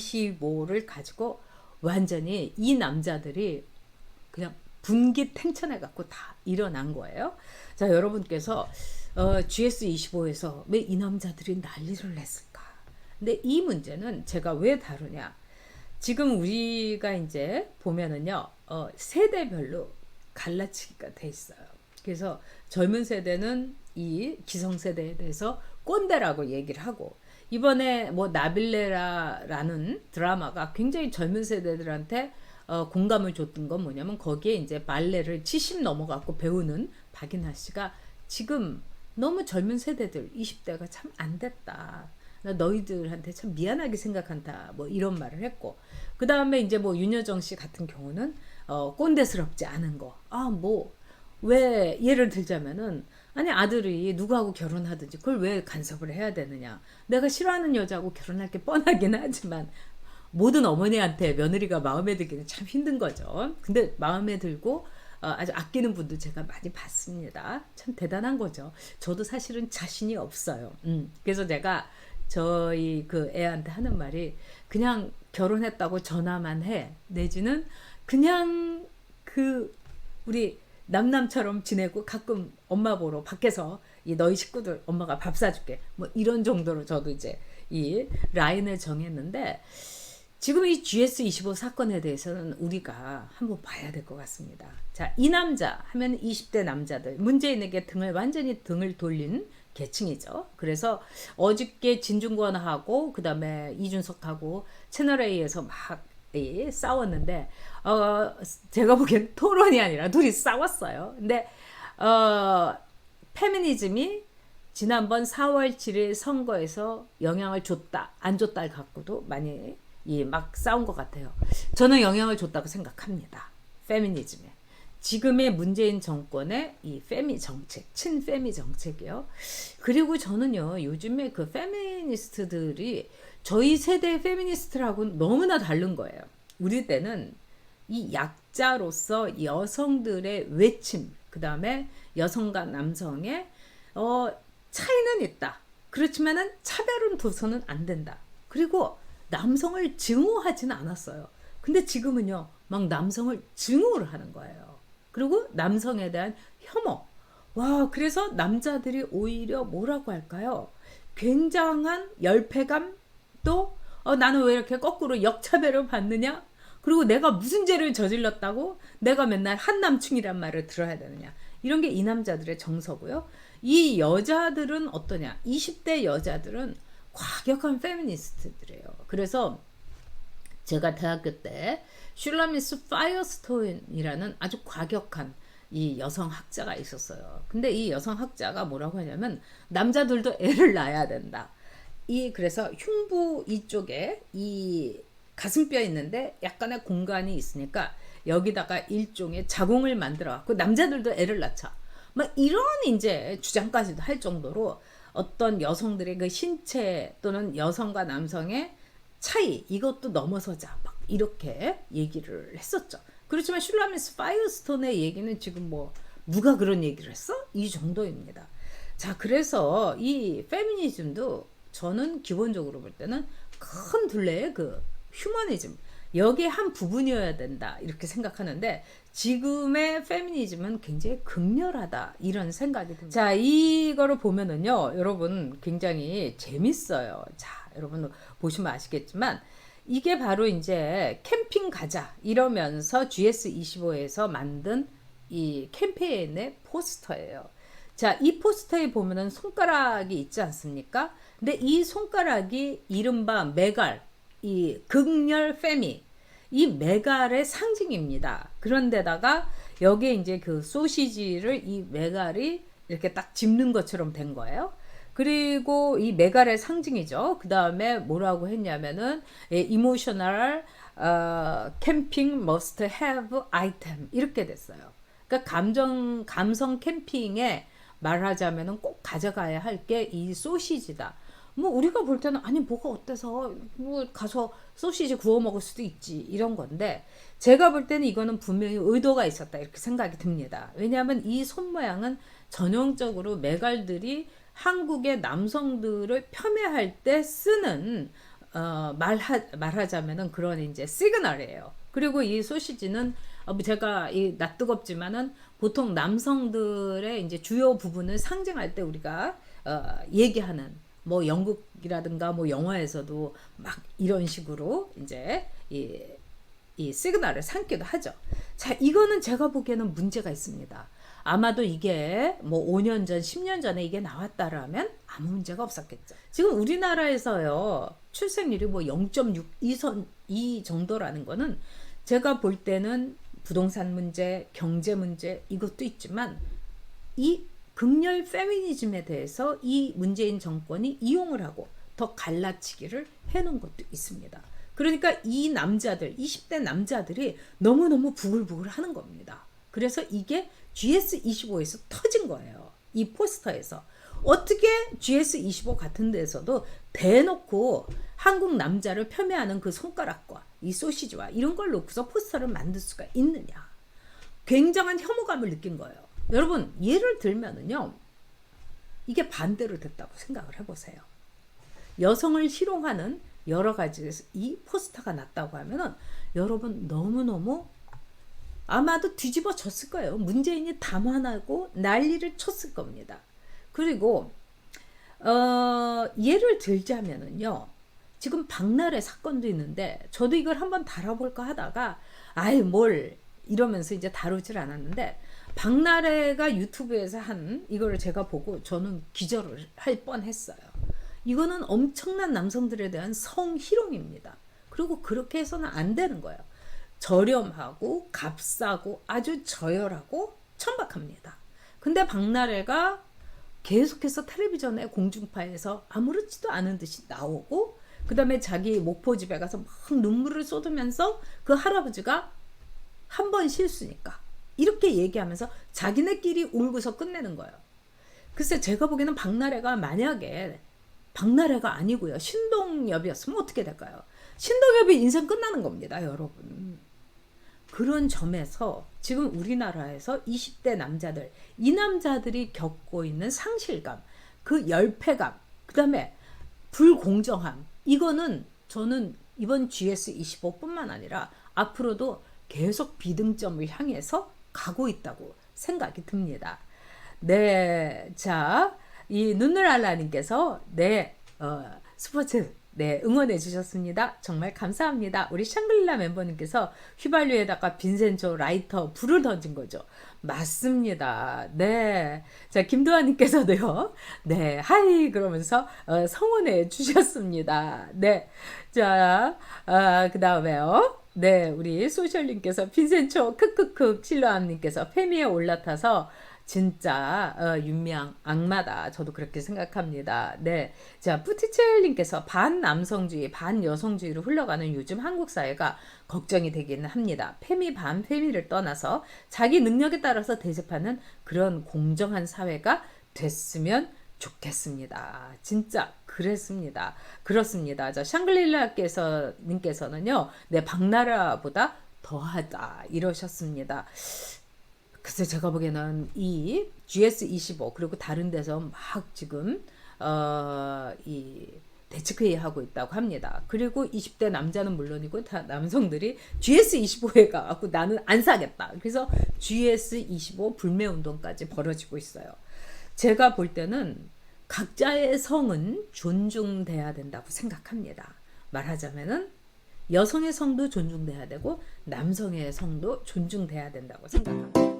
25를 가지고 완전히 이 남자들이 그냥 분기 탱천해 갖고 다 일어난 거예요. 자, 여러분께서 어, GS25에서 왜 이 남자들이 난리를 냈을까? 근데 이 문제는 제가 왜 다루냐? 지금 우리가 이제 보면은요, 어, 세대별로 갈라치기가 돼 있어요. 그래서 젊은 세대는 이 기성세대에 대해서 꼰대라고 얘기를 하고, 이번에 뭐 나빌레라라는 드라마가 굉장히 젊은 세대들한테 어, 공감을 줬던 건 뭐냐면 거기에 이제 발레를 70 넘어갖고 배우는 박인하 씨가 지금 너무 젊은 세대들 20대가 참 안 됐다. 나 너희들한테 참 미안하게 생각한다. 뭐 이런 말을 했고 그 다음에 이제 뭐 윤여정 씨 같은 경우는 어, 꼰대스럽지 않은 거. 아 뭐 왜 예를 들자면은 아니 아들이 누구하고 결혼하든지 그걸 왜 간섭을 해야 되느냐. 내가 싫어하는 여자하고 결혼할 게 뻔하긴 하지만 모든 어머니한테 며느리가 마음에 들기는 참 힘든 거죠. 근데 마음에 들고 어, 아주 아끼는 분도 제가 많이 봤습니다. 참 대단한 거죠. 저도 사실은 자신이 없어요. 음, 그래서 제가 저희 그 애한테 하는 말이 그냥 결혼했다고 전화만 해. 내지는 그냥 그 우리 남남처럼 지내고 가끔 엄마 보러 밖에서 이 너희 식구들 엄마가 밥 사줄게. 뭐 이런 정도로 저도 이제 이 라인을 정했는데 지금 이 GS25 사건에 대해서는 우리가 한번 봐야 될 것 같습니다. 자, 이 남자 하면 20대 남자들 문재인에게 등을 완전히 등을 돌린 계층이죠. 그래서 어저께 진중권하고 그다음에 이준석하고 채널 A에서 막 이, 싸웠는데 어 제가 보기엔 토론이 아니라 둘이 싸웠어요. 근데 어 페미니즘이 지난번 4월 7일 선거에서 영향을 줬다 안 줬다를 갖고도 많이 이 막 싸운 것 같아요. 저는 영향을 줬다고 생각합니다. 페미니즘에. 지금의 문재인 정권의 이 페미 정책, 친 페미 정책이요. 그리고 저는요, 요즘에 그 페미니스트들이 저희 세대 페미니스트라고는 너무나 다른 거예요. 우리 때는 이 약자로서 여성들의 외침, 그 다음에 여성과 남성의 어, 차이는 있다. 그렇지만은 차별은 둬서는 안 된다. 그리고 남성을 증오하지는 않았어요. 근데 지금은요, 막 남성을 증오를 하는 거예요. 그리고 남성에 대한 혐오. 와, 그래서 남자들이 오히려 뭐라고 할까요? 굉장한 열패감 또 어, 나는 왜 이렇게 거꾸로 역차별을 받느냐? 그리고 내가 무슨 죄를 저질렀다고 내가 맨날 한남충이란 말을 들어야 되느냐? 이런 게 이 남자들의 정서고요. 이 여자들은 어떠냐? 20대 여자들은 과격한 페미니스트들이에요. 그래서 제가 대학교 때 슐라미스 파이어스톤이라는 아주 과격한 이 여성 학자가 있었어요. 근데 이 여성 학자가 뭐라고 하냐면 남자들도 애를 낳아야 된다. 이 그래서 흉부 이쪽에 이 가슴뼈 있는데 약간의 공간이 있으니까 여기다가 일종의 자궁을 만들어 갖고 남자들도 애를 낳자. 막 이런 이제 주장까지도 할 정도로 어떤 여성들의 그 신체 또는 여성과 남성의 차이 이것도 넘어서자 막 이렇게 얘기를 했었죠. 그렇지만 슐라미스 파이어스톤의 얘기는 지금 뭐 누가 그런 얘기를 했어? 이 정도입니다. 자, 그래서 이 페미니즘도 저는 기본적으로 볼 때는 큰 둘레의 그 휴머니즘 여기에 한 부분이어야 된다 이렇게 생각하는데 지금의 페미니즘은 굉장히 극렬하다 이런 생각이 듭니다. 자 이거를 보면은요 여러분 굉장히 재밌어요. 자 여러분 보시면 아시겠지만 이게 바로 이제 캠핑 가자 이러면서 GS25에서 만든 이 캠페인의 포스터예요. 자, 이 포스터에 보면은 손가락이 있지 않습니까? 근데 이 손가락이 이른바 메갈, 이 극렬 페미, 이 메갈의 상징입니다. 그런데다가 여기에 이제 그 소시지를 이 메갈이 이렇게 딱 집는 것처럼 된 거예요. 그리고 이 메갈의 상징이죠. 그 다음에 뭐라고 했냐면은 이모셔널 어, 캠핑 must have item 이렇게 됐어요. 그러니까 감정 감성 캠핑에 말하자면은 꼭 가져가야 할 게 이 소시지다. 뭐 우리가 볼 때는 아니 뭐가 어때서 뭐 가서 소시지 구워 먹을 수도 있지 이런 건데 제가 볼 때는 이거는 분명히 의도가 있었다 이렇게 생각이 듭니다. 왜냐하면 이 손 모양은 전형적으로 메갈들이 한국의 남성들을 폄훼할 때 쓰는 어, 말하 말하자면은 그런 이제 시그널이에요. 그리고 이 소시지는 어, 뭐 제가 이 낯뜨겁지만은 보통 남성들의 이제 주요 부분을 상징할 때 우리가 어, 얘기하는 뭐 연극이라든가 뭐 영화에서도 막 이런 식으로 이제 이, 이 시그널을 삼기도 하죠. 자, 이거는 제가 보기에는 문제가 있습니다. 아마도 이게 뭐 5년 전, 10년 전에 이게 나왔다라면 아무 문제가 없었겠죠. 지금 우리나라에서요, 출생률이 뭐 0.62선, 이 정도라는 거는 제가 볼 때는 부동산 문제, 경제 문제, 이것도 있지만 이 극렬 페미니즘에 대해서 이 문재인 정권이 이용을 하고 더 갈라치기를 해놓은 것도 있습니다. 그러니까 이 남자들, 20대 남자들이 너무너무 부글부글 하는 겁니다. 그래서 이게 GS25에서 터진 거예요. 이 포스터에서. 어떻게 GS25 같은 데서도 대놓고 한국 남자를 폄훼하는 그 손가락과 이 소시지와 이런 걸 놓고서 포스터를 만들 수가 있느냐. 굉장한 혐오감을 느낀 거예요. 여러분, 예를 들면은요, 이게 반대로 됐다고 생각을 해보세요. 여성을 희롱하는 여러 가지 이 포스터가 났다고 하면은 여러분 너무너무 아마도 뒤집어졌을 거예요. 문재인이 담아나고 난리를 쳤을 겁니다. 그리고 어, 예를 들자면은요. 지금 박나래 사건도 있는데 저도 이걸 한번 다뤄볼까 하다가 아이 뭘 이러면서 이제 다루질 않았는데 박나래가 유튜브에서 한 이거를 제가 보고 저는 기절을 할 뻔했어요. 이거는 엄청난 남성들에 대한 성희롱입니다. 그리고 그렇게 해서는 안 되는 거예요. 저렴하고 값싸고 아주 저열하고 천박합니다. 근데 박나래가 계속해서 텔레비전에 공중파에서 아무렇지도 않은 듯이 나오고 그 다음에 자기 목포 집에 가서 막 눈물을 쏟으면서 그 할아버지가 한 번 실수니까 이렇게 얘기하면서 자기네끼리 울고서 끝내는 거예요. 글쎄 제가 보기에는 박나래가 만약에 박나래가 아니고요 신동엽이었으면 어떻게 될까요? 신동엽이 인생 끝나는 겁니다, 여러분. 그런 점에서 지금 우리나라에서 20대 남자들, 이 남자들이 겪고 있는 상실감, 그 열패감, 그 다음에 불공정함, 이거는 저는 이번 GS25뿐만 아니라 앞으로도 계속 비등점을 향해서 가고 있다고 생각이 듭니다. 네, 자, 이 눈누랄라님께서 네, 어, 스포츠 네, 응원해 주셨습니다. 정말 감사합니다. 우리 샹글리라 멤버님께서 휘발유에다가 빈센조 라이터 불을 던진 거죠. 맞습니다. 네. 자, 김도환님께서도요. 네, 하이 그러면서 어, 성원해 주셨습니다. 네. 자, 아, 그 다음에요. 네, 우리 소셜님께서 빈센초 크크크 칠러암님께서 페미에 올라타서 진짜 어, 윤미향 악마다. 저도 그렇게 생각합니다. 네, 자 푸티첼님께서 반 남성주의, 반 여성주의로 흘러가는 요즘 한국 사회가 걱정이 되기는 합니다. 페미 반 페미를 떠나서 자기 능력에 따라서 대접하는 그런 공정한 사회가 됐으면 좋겠습니다. 진짜 그랬습니다. 그렇습니다. 저 샹글릴라께서 님께서는요, 네 박나라보다 더하다 이러셨습니다. 글쎄 제가 보기에는 이 GS25 그리고 다른 데서 막 지금 어이 대책회의 하고 있다고 합니다. 그리고 20대 남자는 물론이고 다 남성들이 GS25에 가갖고 나는 안 사겠다. 그래서 GS25 불매 운동까지 벌어지고 있어요. 제가 볼 때는 각자의 성은 존중돼야 된다고 생각합니다. 말하자면은 여성의 성도 존중돼야 되고 남성의 성도 존중돼야 된다고 생각합니다.